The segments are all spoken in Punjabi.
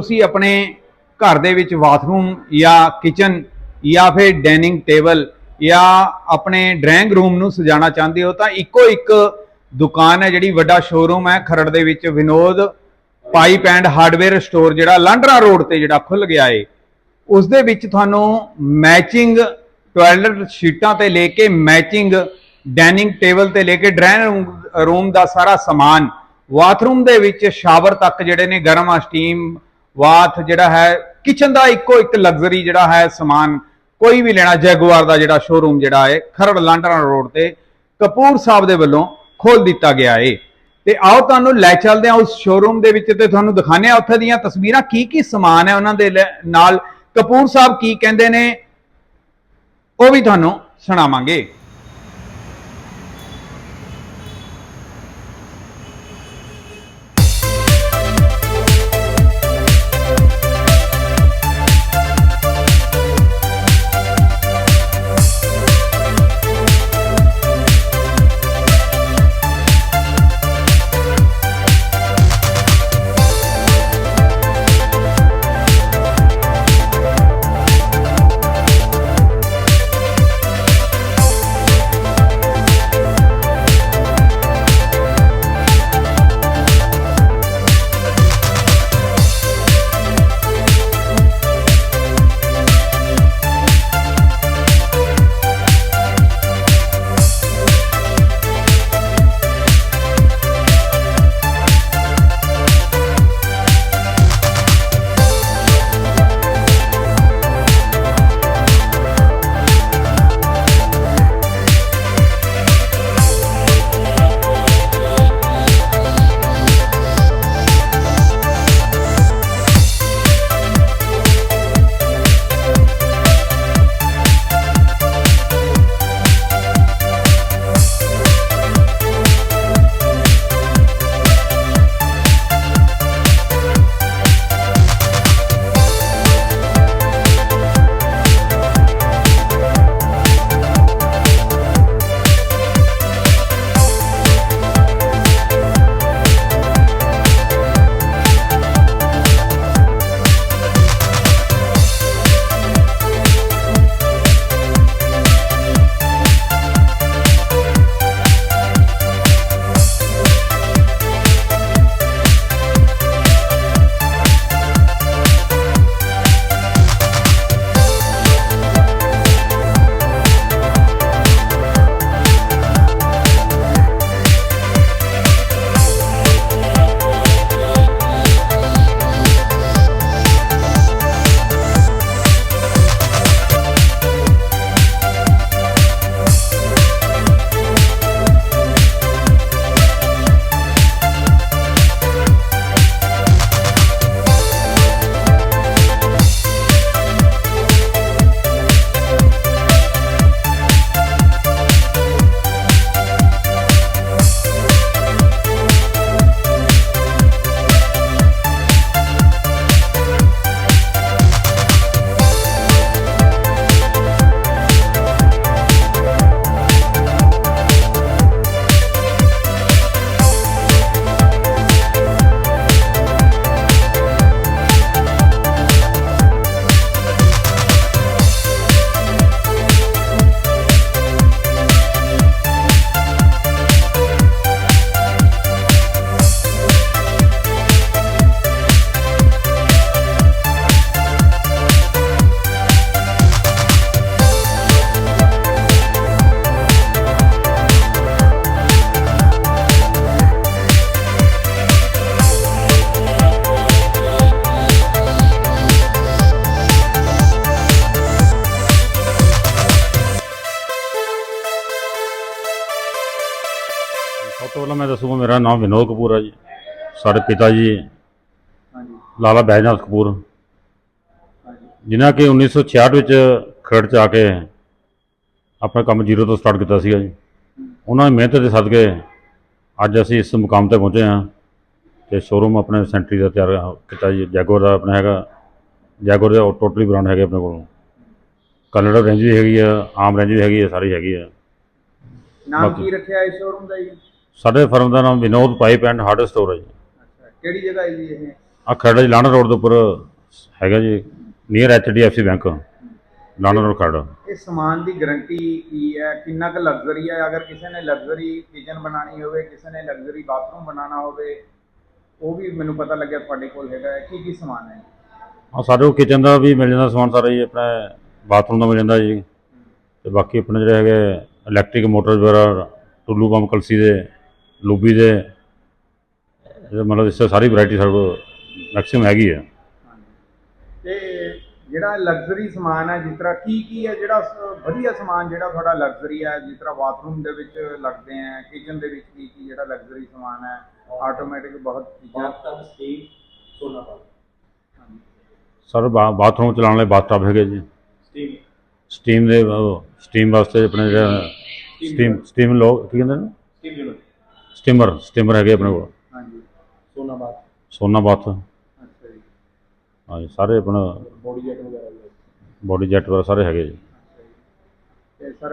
ਤੁਸੀਂ ਆਪਣੇ ਘਰ ਦੇ ਵਿੱਚ ਬਾਥਰੂਮ ਜਾਂ ਕਿਚਨ ਜਾਂ ਫਿਰ ਡਾਈਨਿੰਗ ਟੇਬਲ ਜਾਂ ਆਪਣੇ ਡਰਾਇੰਗ ਰੂਮ ਨੂੰ ਸਜਾਉਣਾ ਚਾਹੁੰਦੇ ਹੋ ਤਾਂ ਇੱਕੋ ਇੱਕ ਦੁਕਾਨ ਹੈ ਜਿਹੜੀ ਵੱਡਾ ਸ਼ੋਰੂਮ ਹੈ ਖਰੜ ਦੇ ਵਿੱਚ Vinod pipe and hardware store ਜਿਹੜਾ ਲਾਂਡਰਾ ਰੋਡ ਤੇ ਜਿਹੜਾ ਖੁੱਲ ਗਿਆ ਏ। ਉਸ ਦੇ ਵਿੱਚ ਤੁਹਾਨੂੰ ਮੈਚਿੰਗ ਟਾਇਲਟ ਸ਼ੀਟਾਂ ਤੇ ਲੈ ਕੇ ਮੈਚਿੰਗ ਡਾਈਨਿੰਗ ਟੇਬਲ ਤੇ ਲੈ ਕੇ ਡਰਾਇੰਗ ਰੂਮ ਦਾ ਸਾਰਾ ਸਮਾਨ। ਬਾਥਰੂਮ ਦੇ ਵਿੱਚ ਸ਼ਾਵਰ ਤੱਕ ਜਿਹੜੇ ਨੇ ਗਰਮ ਸਟੀਮ ਵਾਥ ਜਿਹੜਾ ਹੈ ਕਿਚਨ ਦਾ ਇੱਕੋ ਇੱਕ ਲਗਜ਼ਰੀ ਜਿਹੜਾ ਹੈ ਸਮਾਨ, ਕੋਈ ਵੀ ਲੈਣਾ ਜੈਗੁਆਰ ਦਾ ਜਿਹੜਾ ਸ਼ੋਰੂਮ ਜਿਹੜਾ ਹੈ, ਖਰੜ ਲਾਂਡਰਾ ਰੋਡ ਤੇ ਕਪੂਰ ਸਾਹਿਬ ਦੇ ਵੱਲੋਂ ਖੋਲ ਦਿੱਤਾ ਗਿਆ ਏ। ਤੇ ਆਓ ਤੁਹਾਨੂੰ ਲੈ ਚੱਲਦੇ ਹਾਂ ਉਸ ਸ਼ੋਰੂਮ ਦੇ ਵਿੱਚ ਤੇ ਤੁਹਾਨੂੰ ਦਿਖਾਉਂਦੇ ਹਾਂ ਉੱਥੇ ਦੀਆਂ ਤਸਵੀਰਾਂ, ਕੀ ਕੀ ਸਮਾਨ ਹੈ ਉਹਨਾਂ ਦੇ ਲੈ- ਨਾਲ ਕਪੂਰ ਸਾਹਿਬ ਕੀ ਕਹਿੰਦੇ ਨੇ, ਉਹ ਵੀ ਤੁਹਾਨੂੰ ਸੁਣਾਵਾਂਗੇ। ਸਭ ਤੋਂ ਪਹਿਲਾਂ ਮੈਂ ਦੱਸੂਗਾ ਮੇਰਾ ਨਾਮ ਵਿਨੋਦ ਕਪੂਰ ਹੈ ਜੀ। ਸਾਡੇ ਪਿਤਾ ਜੀ ਹਾਂਜੀ। ਲਾਲਾ ਬੈਜਨਾਥ ਕਪੂਰ। ਜਿਨ੍ਹਾਂ ਕਿ 1966 ਵਿੱਚ ਖਰੜ ਚ ਆ ਕੇ ਆਪਣਾ ਕੰਮ ਜ਼ੀਰੋ ਤੋਂ ਸਟਾਰਟ ਕੀਤਾ ਸੀਗਾ ਜੀ। ਉਹਨਾਂ ਦੀ ਮਿਹਨਤ ਦੇ ਸਦਕੇ ਅੱਜ ਅਸੀਂ ਇਸ ਮੁਕਾਮ ਤੇ ਪਹੁੰਚੇ ਹਾਂ ਤੇ ਸ਼ੋਰੂਮ ਆਪਣੇ ਸੈਂਟਰੀ ਦਾ ਤਿਆਰ ਕੀਤਾ ਜੀ। ਜੈਗੁਆਰ ਦਾ ਆਪਣਾ ਹੈਗਾ। ਜੈਗੁਆਰ ਦਾ ਟੋਟਲੀ ਬ੍ਰਾਂਡ ਹੈਗੇ ਆਪਣੇ ਕੋਲ। ਕਲਰ ਰੇਂਜ ਵੀ ਹੈਗੀ ਆ ਆਮ ਰੇਂਜ ਵੀ ਹੈਗੀ ਆ ਸਾਰੀ ਹੈਗੀ ਆ। ਨਾਮ ਕੀ ਰੱਖਿਆ ਇਸ ਸ਼ੋਰੂਮ ਦਾ ਜੀ? ਸਾਡੇ ਫਰਮ ਦਾ ਨਾਮ Vinod pipe and hard store ਹੈ ਜੀ। ਅੱਛਾ ਕਿਹੜੀ ਜਗ੍ਹਾ ਹੈ ਜੀ ਇਹ? ਆ ਖਰੜ ਜੀ ਲਾਣਾ ਰੋਡ ਦੇ ਉੱਪਰ ਹੈਗਾ ਜੀ near HDFC bank Landra road Kharar. ਇਹ ਸਮਾਨ ਦੀ ਗਾਰੰਟੀ ਕੀ ਹੈ? ਕਿੰਨਾ ਕੁ ਲਗਜ਼ਰੀ ਹੈ? ਅਗਰ ਕਿਸੇ ਨੇ ਲਗਜ਼ਰੀ ਕਿਚਨ ਬਣਾਣੀ ਹੋਵੇ ਕਿਸੇ ਨੇ ਲਗਜ਼ਰੀ ਬਾਥਰੂਮ ਬਣਾਉਣਾ ਹੋਵੇ ਉਹ ਵੀ ਮੈਨੂੰ ਪਤਾ ਲੱਗਿਆ ਤੁਹਾਡੇ ਕੋਲ ਹੈਗਾ ਹੈ। ਕੀ ਕੀ ਸਮਾਨ ਹੈ? ਆ ਸਾਡੇ ਕੋਲ ਕਿਚਨ ਦਾ ਵੀ ਮਿਲ ਜਾਂਦਾ ਸਮਾਨ ਸਾਰਾ ਜੀ ਆਪਣਾ ਬਾਥਰੂਮ ਦਾ ਮਿਲ ਜਾਂਦਾ ਜੀ। ਤੇ ਬਾਕੀ ਆਪਣੇ ਜਿਹੜੇ ਹੈਗੇ ਇਲੈਕਟ੍ਰਿਕ ਮੋਟਰ ਵਗੈਰਾ ਟੁੱਲੂ ਪੰਪ ਕਲਸੀ ਦੇ ਲੂਬੀ ਦੇ ਇਹ ਮਤਲਬ ਇਸ 'ਚ ਸਾਰੀ ਵੈਰਾਈਟੀ ਸਾਡੇ ਕੋਲ ਮੈਕਸਿਮਮ ਹੈਗੀ ਹੈ ਤੇ ਜਿਹੜਾ ਲਗਜ਼ਰੀ ਸਮਾਨ ਹੈ ਜਿਸ ਤਰ੍ਹਾਂ ਕੀ ਕੀ ਹੈ ਜਿਹੜਾ ਸ- ਵਧੀਆ ਸਮਾਨ ਜਿਹੜਾ ਤੁਹਾਡਾ ਲਗਜ਼ਰੀ ਹੈ ਜਿਸ ਤਰ੍ਹਾਂ ਬਾਥਰੂਮ ਦੇ ਵਿੱਚ ਲੱਗਦੇ ਹੈ ਕਿਚਨ ਦੇ ਵਿੱਚ ਕੀ ਕੀ ਜਿਹੜਾ ਲਗਜ਼ਰੀ ਸਮਾਨ ਹੈ ਆਟੋਮੈਟਿਕ ਬਹੁਤ ਚੀਜ਼ਾਂ ਬਾਥਟਬ ਸਟੀਮ ਸੋਨਾ ਬਾਥ ਸਰ ਬਾ- ਬਾਥਰੂਮ ਚਲਾਉਣ ਲਈ ਬਾਥਟਬ ਹੈਗੇ ਜੀ। ਸਟੀਮ। ਸਟੀਮ ਦੇ ਸਟੀਮ ਵਾਸਤੇ ਆਪਣੇ ਜਿਹੜਾ ਸਟੀਮ ਸਟੀਮ ਲੋ ਕੀ ਕਹਿੰਦੇ ਨੇ? ਸਟੀਮ ਯੂਨਿਟ ਸਟੀਮਰ ਸਟੀਮਰ ਹੈਗੇ ਆਪਣੇ ਕੋਲ। ਹਾਂਜੀ। ਸੋਨਾ ਬਾਥ ਸੋਨਾ ਬਾਥ ਅੱਛਾ ਜੀ। ਹਾਂਜੀ ਸਾਰੇ ਆਪਣਾ ਬੋਡੀ ਜੈਟ ਵਗੈਰਾ ਵੀ ਹੈ। ਬੋਡੀ ਜੈਟ ਵਗੈਰਾ ਸਾਰੇ ਹੈਗੇ ਜੀ। ਤੇ ਸਰ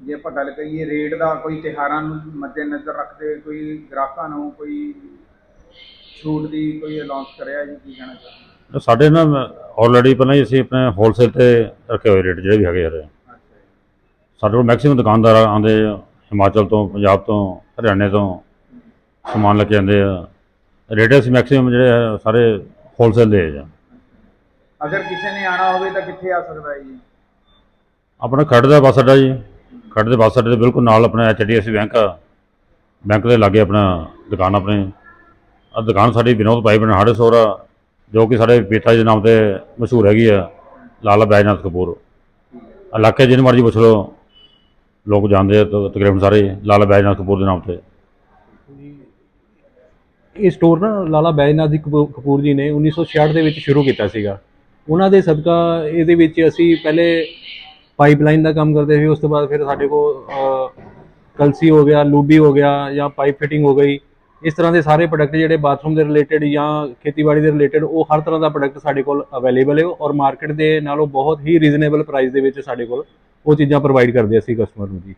ਜੇ ਆਪਾਂ ਗੱਲ ਕਰੀਏ ਰੇਟ ਦਾ ਕੋਈ ਤਿਉਹਾਰਾਂ ਨੂੰ ਮੱਦੇਨਜ਼ਰ ਰੱਖਦੇ ਹੋਏ ਕੋਈ ਗ੍ਰਾਹਕਾਂ ਨੂੰ ਕੋਈ ਛੂਟ ਦੀ ਕੋਈ ਅਨਾਉਂਸ ਕਰਿਆ ਜੀ ਕੀ ਕਹਿਣਾ ਚਾਹੁੰਦੇ? ਸਾਡੇ ਨਾ ਆਲਰੇਡੀ ਪਹਿਲਾਂ ਹੀ ਅਸੀਂ ਆਪਣੇ ਹੋਲਸੇਲ ਤੇ ਰੱਖੇ ਹੋਏ ਰੇਟ ਜਿਹੜੇ ਵੀ ਹੈਗੇ ਯਾਰ ਅੱਛਾ ਸਾਡੇ ਕੋਲ ਮੈਕਸਿਮਮ ਦੁਕਾਨਦਾਰ ਆਉਂਦੇ ਆ ਹਿਮਾਚਲ ਤੋਂ ਪੰਜਾਬ ਤੋਂ ਹਰਿਆਣੇ ਤੋਂ ਸਮਾਨ ਲੈ ਕੇ ਆਉਂਦੇ ਆ। ਰੇਟ ਅਸੀਂ ਮੈਕਸਿਮਮ ਜਿਹੜੇ ਆ ਸਾਰੇ ਹੋਲਸੇਲ ਦੇ ਆ ਅਗਰ ਕਿਸੇ ਨੇ ਆਣਾ ਹੋਵੇ ਤਾਂ ਕਿੱਥੇ ਆ ਸਕਦਾ ਹੈ ਜੀ? ਆਪਣਾ ਖੜ ਦਾ ਬੱਸ ਅੱਡਾ ਜੀ। ਖੜ ਦੇ ਬੱਸ ਅੱਡੇ ਦੇ ਬਿਲਕੁਲ ਨਾਲ ਆਪਣਾ ਐਚਡੀਐਫਸੀ ਬੈਂਕ ਆ। ਬੈਂਕ ਦੇ ਲਾਗੇ ਆਪਣਾ ਦੁਕਾਨ ਆਪਣੀ। ਆ ਦੁਕਾਨ ਸਾਡੀ ਵਿਨੋਦ ਭਾਈ ਬਣ ਹਾੜੇ ਸੋਰਾ ਜੋ ਕਿ ਸਾਡੇ ਪਿਤਾ ਜੀ ਦੇ ਨਾਮ ਤੇ ਮਸ਼ਹੂਰ ਹੈਗੀ ਆ ਲਾਲਾ ਬੈਜਨਾਥ ਕਪੂਰ। ਇਲਾਕੇ ਜਿਹਨੂੰ ਮਰਜ਼ੀ ਪੁੱਛ ਲਓ। ਲੋਕ ਜਾਣਦੇ ਆ ਤ- ਤਕਰੀਬਨ ਸਾਰੇ ਲਾਲਾ ਬੈਜਨਾਥ ਕਪੂਰ ਦੇ ਨਾਮ ਤੇ। ਇਹ ਸਟੋਰ ਨਾ ਲਾਲਾ ਬੈਜਨਾਥ ਜੀ ਕਪੂ- ਕਪੂਰ ਜੀ ਨੇ 1966 ਦੇ ਵਿੱਚ ਸ਼ੁਰੂ ਕੀਤਾ ਸੀਗਾ। ਉਹਨਾਂ ਦੇ ਸਦਕਾ ਇਹਦੇ ਵਿੱਚ ਅਸੀਂ ਪਹਿਲੇ ਪਾਈਪਲਾਈਨ ਦਾ ਕੰਮ ਕਰਦੇ ਸੀ ਉਸ ਤੋਂ ਬਾਅਦ ਫਿਰ ਸਾਡੇ ਕੋਲ ਅ, ਕਲਸੀ ਹੋ ਗਿਆ ਲੂਬੀ ਹੋ ਗਿਆ ਜਾਂ ਪਾਈਪ ਫਿਟਿੰਗ ਹੋ ਗਈ। ਇਸ ਤਰ੍ਹਾਂ ਦੇ ਸਾਰੇ ਪ੍ਰੋਡਕਟ ਜਿਹੜੇ ਬਾਥਰੂਮ ਦੇ ਰਿਲੇਟਡ ਜਾਂ ਖੇਤੀਬਾੜੀ ਦੇ ਰਿਲੇਟਡ ਉਹ ਹਰ ਤਰ੍ਹਾਂ ਦਾ ਪ੍ਰੋਡਕਟ ਸਾਡੇ ਕੋਲ ਅਵੇਲੇਬਲ ਹੈ ਔਰ ਮਾਰਕੀਟ ਦੇ ਨਾਲੋਂ ਬਹੁਤ ਹੀ ਰੀਜ਼ਨੇਬਲ ਪ੍ਰਾਈਸ ਦੇ ਵਿੱਚ ਸਾਡੇ ਕੋਲ ਉਹ ਚੀਜ਼ਾਂ ਪ੍ਰੋਵਾਈਡ ਕਰਦੇ ਅਸੀਂ ਕਸਟਮਰ ਨੂੰ ਜੀ।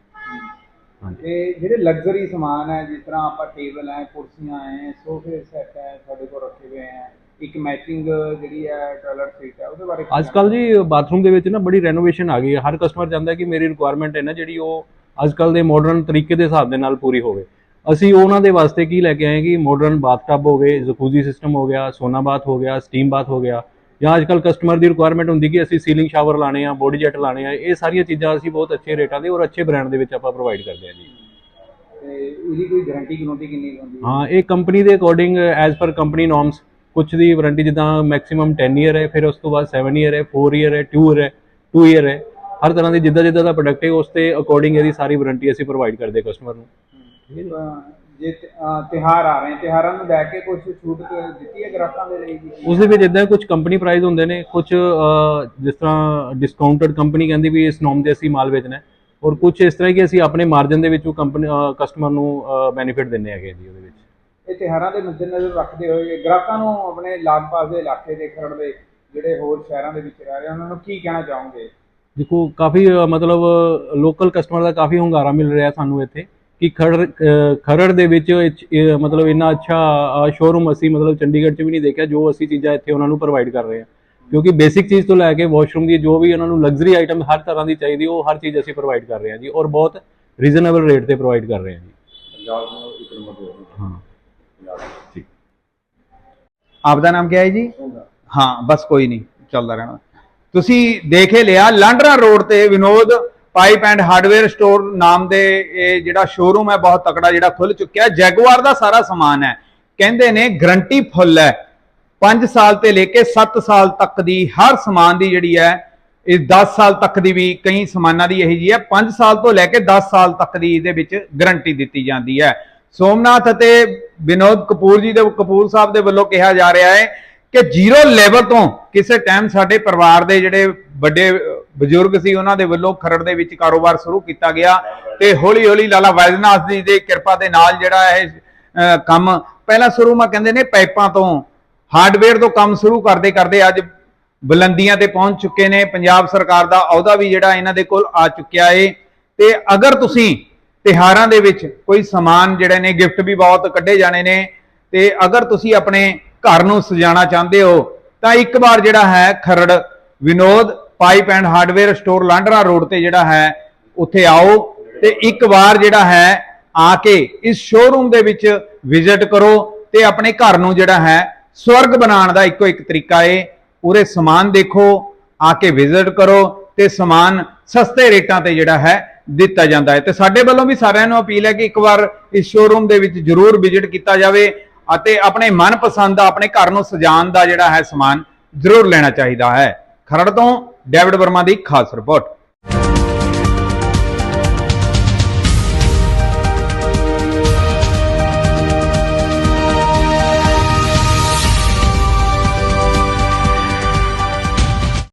ਤੇ ਜਿਹੜੇ ਲਗਜ਼ਰੀ ਸਮਾਨ ਹੈ ਜਿਸ ਤਰ੍ਹਾਂ ਆਪਾਂ ਟੇਬਲ ਹੈ ਕੁਰਸੀਆਂ ਹੈ ਸੋਫੇ ਸੈੱਟ ਹੈ ਤੁਹਾਡੇ ਕੋਲ ਰੱਖੇ ਹੋਏ ਹੈ ਇੱਕ ਮੈਚਿੰਗ ਜਿਹੜੀ ਹੈ ਟਾਇਲਟ ਸੀਟ ਹੈ ਉਹਦੇ ਬਾਰੇ ਅੱਜ ਕੱਲ ਜੀ ਬਾਥਰੂਮ ਦੇ ਵਿੱਚ ਨਾ ਬੜੀ ਰੈਨੋਵੇਸ਼ਨ ਆ ਗਈ ਹੈ। ਹਰ ਕਸਟਮਰ ਚਾਹੁੰਦਾ ਕਿ ਮੇਰੀ ਰਿਕੁਆਇਰਮੈਂਟ ਹੈ ਨਾ ਜਿਹੜੀ ਉਹ ਅੱਜ ਕੱਲ ਦੇ ਮਾਡਰਨ ਤਰੀਕੇ ਦੇ ਹਿਸਾਬ ਦੇ ਨਾਲ ਪੂਰੀ ਹੋਵੇ। ਅਸੀਂ ਉਹਨਾਂ ਦੇ ਵਾਸਤੇ ਕੀ ਲੈ ਕੇ ਆਏ ਕਿ ਮਾਡਰਨ ਬਾਥਟਬ ਹੋ ਗਏ ਜਕੂਜ਼ੀ ਸਿਸਟਮ ਹੋ ਗਿਆ ਸੋਨਾ ਬਾਥ ਹੋ ਗਿਆ ਸਟੀਮ ਬਾਥ ਹੋ ਗਿਆ। ਜਾਂ ਅੱਜ ਕੱਲ ਕਸਟਮਰ ਦੀ ਰਿਕੁਆਇਰਮੈਂਟ ਹੁੰਦੀ ਕਿ ਅਸੀਂ ਸੀਲਿੰਗ ਸ਼ਾਵਰ ਲਾਣੇ ਆ ਬੋਡੀ ਜੈਟ ਲਾਣੇ ਆ ਇਹ ਸਾਰੀਆਂ ਚੀਜ਼ਾਂ ਅਸੀਂ ਬਹੁਤ ਅੱਛੇ ਰੇਟਾਂ ਦੇ ਔਰ ਅੱਛੇ ਬ੍ਰਾਂਡ ਦੇ ਵਿੱਚ ਆਪਾਂ ਪ੍ਰੋਵਾਈਡ ਕਰਦੇ ਹਾਂ ਜੀ। ਤੇ ਇਹਦੀ ਕੋਈ ਗਾਰੰਟੀ ਗਰੰਟੀ ਕਿੰਨੀ ਹੁੰਦੀ ਹੈ? ਹਾਂ ਇਹ ਕੰਪਨੀ ਦੇ according as per company norms ਕੁਝ ਦੀ ਵਾਰੰਟੀ ਜਿੱਦਾਂ ਮੈਕਸਿਮਮ 10 ਇਅਰ ਹੈ ਫਿਰ ਉਸ ਤੋਂ ਬਾਅਦ 7 ਇਅਰ ਹੈ 4 ਇਅਰ ਹੈ 2 ਇਅਰ ਹੈ 2 ਇਅਰ ਹੈ ਹਰ ਤਰ੍ਹਾਂ ਦੀ ਜਿੱਦਾਂ ਜਿੱਦਾਂ ਦਾ ਪ੍ਰੋਡਕਟ ਹੈ ਉਸ ਤੇ ਅਕੋਰਡਿੰਗ ਇਹਦੀ ਸਾਰੀ ਵਾਰੰਟੀ ਅਸੀਂ ਪ੍ਰੋਵਾਈਡ ਕਰਦੇ ਕਸਟਮਰ ਨੂੰ। ਅਹ ਜੇ ਤ- ਅਹ ਤਿਉਹਾਰ ਆ ਰਹੇ ਤਿਉਹਾਰਾਂ ਨੂੰ ਲੈ ਕੇ ਕੁਝ ਛੂਟ ਦਿੱਤੀ ਹੈ ਗ੍ਰਾਹਕਾਂ ਦੇ ਲਈ ਜੀ ਉਸ ਦੇ ਵਿੱਚ ਇਦਾਂ ਕੁਝ ਕੰਪਨੀ ਪ੍ਰਾਈਸ ਹੁੰਦੇ ਨੇ ਕੁਝ ਜਿਸ ਤਰ੍ਹਾਂ ਡਿਸਕਾਊਂਟਡ ਕੰਪਨੀ ਕਹਿੰਦੀ ਵੀ ਇਸ ਨੋਮ ਤੇ ਅਸੀਂ ਮਾਲ ਵੇਚਣਾ ਔਰ ਕੁਝ ਇਸ ਤਰ੍ਹਾਂ ਕਿ ਅਸੀਂ ਆਪਣੇ ਮਾਰਜਨ ਦੇ ਵਿੱਚੋਂ ਕੰਪਨੀ ਕਸਟਮਰ ਨੂੰ ਬੈਨੀਫਿਟ ਦਿੰਨੇ ਹੈਗੇ ਜੀ ਉਹਦੇ ਵਿੱਚ। ਇਹ ਤਿਉਹਾਰਾਂ ਦੇ ਮੱਦੇਨਜ਼ਰ ਰੱਖਦੇ ਹੋਏ ਗ੍ਰਾਹਕਾਂ ਨੂੰ ਆਪਣੇ ਲਾਗ-ਪਾਸ ਦੇ ਇਲਾਕੇ ਦੇ ਖਰੜ ਦੇ ਜਿਹੜੇ ਹੋਰ ਸ਼ਹਿਰਾਂ ਦੇ ਵਿੱਚ ਰਹਿ ਰਹੇ ਉਹਨਾਂ ਨੂੰ ਕੀ ਕਹਿਣਾ ਚਾਹੋਗੇ? ਦੇਖੋ ਕਾਫੀ ਮਤਲਬ ਲੋਕਲ ਕਸਟਮਰ ਦਾ ਕਾਫੀ ਹੁੰਗਾਰਾ ਮਿਲ ਰਿਹਾ ਸਾਨੂੰ ਇੱਥੇ। ਕਿ ਖਰੜ ਖਰੜ ਦੇ ਵਿੱਚ ਮਤਲਬ ਇੰਨਾ ਅੱਛਾ ਸ਼ੋਰੂਮ ਅਸੀਂ ਮਤਲਬ ਚੰਡੀਗੜ੍ਹ 'ਚ ਵੀ ਨਹੀਂ ਦੇਖਿਆ ਜੋ ਅਸੀਂ ਚੀਜ਼ਾਂ ਇੱਥੇ ਉਹਨਾਂ ਨੂੰ ਪ੍ਰੋਵਾਈਡ ਕਰ ਰਹੇ ਹਾਂ। ਕਿਉਂਕਿ ਬੇਸਿਕ ਚੀਜ਼ ਤੋਂ ਲੈ ਕੇ ਵਾਸ਼ਰੂਮ ਦੀ ਜੋ ਵੀ ਉਹਨਾਂ ਨੂੰ ਲਗਜ਼ਰੀ ਆਈਟਮ ਹਰ ਤਰ੍ਹਾਂ ਦੀ ਚਾਹੀਦੀ ਉਹ ਹਰ ਚੀਜ਼ ਅਸੀਂ ਪ੍ਰੋਵਾਈਡ ਕਰ ਰਹੇ ਹਾਂ ਜੀ ਔਰ ਬਹੁਤ ਰੀਜ਼ਨੇਬਲ ਰੇਟ ਤੇ ਪ੍ਰੋਵਾਈਡ ਕਰ ਰਹੇ ਹਾਂ ਜੀ। ਪੰਜਾਬ ਨੂੰ ਇੱਕ ਨੰਬਰ ਤੇ ਹਾਂ। ਪੰਜਾਬ ਆਪਦਾ ਨਾਮ ਕੀ ਹੈ ਜੀ? ਹਾਂ ਬਸ ਕੋਈ ਨਹੀਂ ਚੱਲਦਾ ਰਹਿਣਾ। ਤੁਸੀਂ ਦੇਖੇ ਲਿਆ ਲਾਂਡਰਾ ਰੋਡ ਤੇ Vinod pipe and hardware store ਨਾਮ ਦੇ ਇਹ ਜਿਹੜਾ ਸ਼ੋਰੂਮ ਹੈ, ਬਹੁਤ ਤਕੜਾ ਜਿਹੜਾ ਖੁੱਲ ਚੁੱਕਿਆ ਹੈ। ਜੈਗੁਆਰ ਦਾ ਸਾਰਾ ਸਮਾਨ ਹੈ। ਕਹਿੰਦੇ ਨੇ ਗਰੰਟੀ ਫੁੱਲ ਹੈ। 5 ਸਾਲ ਤੇ ਲੈ ਕੇ 7 ਸਾਲ ਤੱਕ ਦੀ ਹਰ ਸਮਾਨ ਦੀ ਜਿਹੜੀ ਹੈ, ਇਹ 10 ਸਾਲ ਤੱਕ ਦੀ ਵੀ ਕਈ ਸਮਾਨਾਂ ਦੀ ਇਹੀ ਜੀ ਹੈ। 5 ਸਾਲ ਤੋਂ ਲੈ ਕੇ 10 ਸਾਲ ਤੱਕ ਦੀ ਇਹਦੇ ਵਿੱਚ ਗਰੰਟੀ ਦਿੱਤੀ ਜਾਂਦੀ ਹੈ। ਸੋਮਨਾਥ ਅਤੇ ਵਿਨੋਦ ਕਪੂਰ ਜੀ ਦੇ, ਕਪੂਰ ਸਾਹਿਬ ਦੇ ਵੱਲੋਂ ਕਿਹਾ ਜਾ ਰਿਹਾ ਹੈ ਕਿ ਜ਼ੀਰੋ ਲੈਵਲ ਤੋਂ ਕਿਸੇ ਟਾਈਮ ਸਾਡੇ ਪਰਿਵਾਰ ਦੇ ਜਿਹੜੇ ਵੱਡੇ ਬਜ਼ੁਰਗ ਸੀ, ਉਹਨਾਂ ਦੇ ਵੱਲੋਂ ਖਰੜ ਦੇ ਵਿੱਚ ਕਾਰੋਬਾਰ ਸ਼ੁਰੂ ਕੀਤਾ ਗਿਆ ਤੇ ਹੌਲੀ ਹੌਲੀ ਲਾਲਾ ਵੈਦਨਾਥ ਜੀ ਦੀ ਕਿਰਪਾ ਦੇ ਨਾਲ ਜਿਹੜਾ ਇਹ ਕੰਮ ਪਹਿਲਾਂ ਸ਼ੁਰੂ ਮਾ ਕਹਿੰਦੇ ਨੇ ਪਾਈਪਾਂ ਤੋਂ ਹਾਰਡਵੇਅਰ ਤੋਂ ਕੰਮ ਸ਼ੁਰੂ ਕਰਦੇ ਕਰਦੇ ਅੱਜ ਬੁਲੰਦੀਆਂ ਤੇ ਪਹੁੰਚ ਚੁੱਕੇ ਨੇ, ਪੰਜਾਬ ਸਰਕਾਰ ਦਾ ਅਹੁਦਾ ਵੀ ਜਿਹੜਾ ਇਹਨਾਂ ਦੇ ਕੋਲ ਆ ਚੁੱਕਿਆ ਏ। ਤੇ ਅਗਰ ਤੁਸੀਂ ਤਿਹਾਰਾਂ ਦੇ ਵਿੱਚ ਕੋਈ ਸਮਾਨ ਜਿਹੜੇ ਨੇ ਗਿਫਟ ਵੀ ਬਹੁਤ ਕੱਢੇ ਜਾਣੇ ਨੇ, ਤੇ ਅਗਰ ਤੁਸੀਂ ਆਪਣੇ ਘਰ ਨੂੰ ਸਜਾਉਣਾ ਚਾਹੁੰਦੇ ਹੋ, ਤਾਂ ਇੱਕ ਵਾਰ ਜਿਹੜਾ ਹੈ Kharar Vinod pipe and hardware store Landra road ਤੇ ਜਿਹੜਾ ਹੈ, ਉੱਥੇ ਆਓ ਤੇ ਇੱਕ ਵਾਰ ਜਿਹੜਾ ਹੈ ਆ ਕੇ ਇਸ ਸ਼ੋਰੂਮ ਦੇ ਵਿੱਚ ਵਿਜ਼ਿਟ ਕਰੋ ਤੇ ਆਪਣੇ ਘਰ ਨੂੰ ਜਿਹੜਾ ਹੈ ਸਵਰਗ ਬਣਾਉਣ ਦਾ ਇੱਕੋ ਇੱਕ ਤਰੀਕਾ ਏ। ਉਰੇ ਸਮਾਨ ਦੇਖੋ, ਆ ਕੇ ਵਿਜ਼ਿਟ ਕਰੋ ਤੇ ਸਮਾਨ ਸਸਤੇ ਰੇਟਾਂ ਤੇ ਜਿਹੜਾ ਹੈ ਦਿੱਤਾ ਜਾਂਦਾ ਹੈ। ਤੇ ਸਾਡੇ ਵੱਲੋਂ ਵੀ ਸਾਰਿਆਂ ਨੂੰ ਅਪੀਲ ਹੈ ਕਿ ਇੱਕ ਵਾਰ ਇਸ ਸ਼ੋਰੂਮ ਦੇ ਵਿੱਚ ਜ਼ਰੂਰ ਵਿਜ਼ਿਟ ਕੀਤਾ ਜਾਵੇ। ਅਤੇ ਆਪਣੇ ਮਨਪਸੰਦ ਦਾ ਆਪਣੇ ਘਰ ਨੂੰ ਸਜਾਉਣ ਦਾ ਜਿਹੜਾ ਹੈ ਸਮਾਨ ਜ਼ਰੂਰ ਲੈਣਾ ਚਾਹੀਦਾ ਹੈ। ਖਰੜ ਤੋਂ ਡੇਵਿਡ ਵਰਮਾ ਦੀ ਖਾਸ ਰਿਪੋਰਟ।